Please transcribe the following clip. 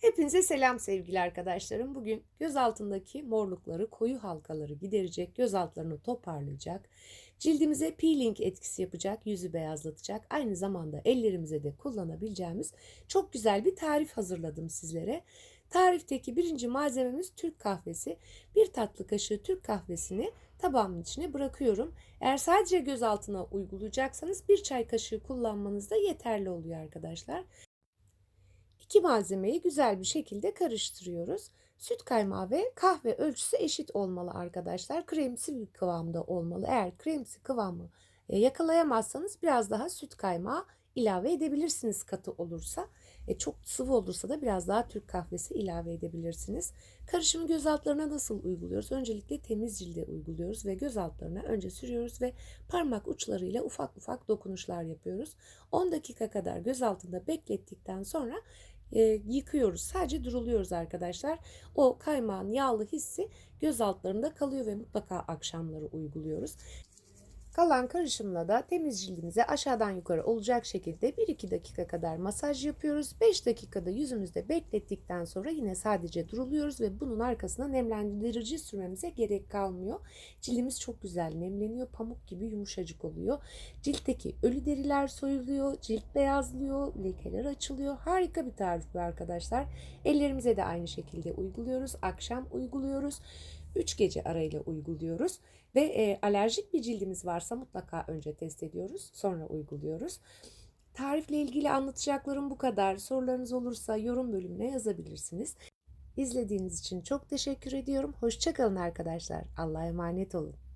Hepinize selam sevgili arkadaşlarım. Bugün göz altındaki morlukları, koyu halkaları giderecek, göz altlarını toparlayacak, cildimize peeling etkisi yapacak, yüzü beyazlatacak, aynı zamanda ellerimize de kullanabileceğimiz çok güzel bir tarif hazırladım sizlere. Tarifteki birinci malzememiz Türk kahvesi. Bir tatlı kaşığı Türk kahvesini tabağımın içine bırakıyorum. Eğer sadece göz altına uygulayacaksanız bir çay kaşığı kullanmanız da yeterli oluyor arkadaşlar. İki malzemeyi güzel bir şekilde karıştırıyoruz. Süt kaymağı ve kahve ölçüsü eşit olmalı arkadaşlar. Kremsi bir kıvamda olmalı. Eğer kremsi kıvamı e, yakalayamazsanız biraz daha süt kaymağı ilave edebilirsiniz katı olursa. E, çok sıvı olursa da biraz daha Türk kahvesi ilave edebilirsiniz. Karışımı göz altlarına nasıl uyguluyoruz? Öncelikle temiz cilde uyguluyoruz ve göz altlarına önce sürüyoruz ve parmak uçlarıyla ufak ufak dokunuşlar yapıyoruz. 10 dakika kadar göz altında beklettikten sonra e, yıkıyoruz. Sadece duruluyoruz arkadaşlar. O kaymağın yağlı hissi göz altlarında kalıyor ve mutlaka akşamları uyguluyoruz. Kalan karışımla da temiz cildimize aşağıdan yukarı olacak şekilde 1-2 dakika kadar masaj yapıyoruz. 5 dakikada yüzümüzde beklettikten sonra yine sadece duruluyoruz ve bunun arkasına nemlendirici sürmemize gerek kalmıyor. Cildimiz çok güzel nemleniyor, pamuk gibi yumuşacık oluyor. Ciltteki ölü deriler soyuluyor, cilt beyazlıyor, lekeler açılıyor. Harika bir tarif bu arkadaşlar. Ellerimize de aynı şekilde uyguluyoruz. Akşam uyguluyoruz. 3 gece arayla uyguluyoruz ve e, alerjik bir cildimiz varsa mutlaka önce test ediyoruz, sonra uyguluyoruz. Tarifle ilgili anlatacaklarım bu kadar. Sorularınız olursa yorum bölümüne yazabilirsiniz. İzlediğiniz için çok teşekkür ediyorum. Hoşçakalın arkadaşlar. Allah'a emanet olun.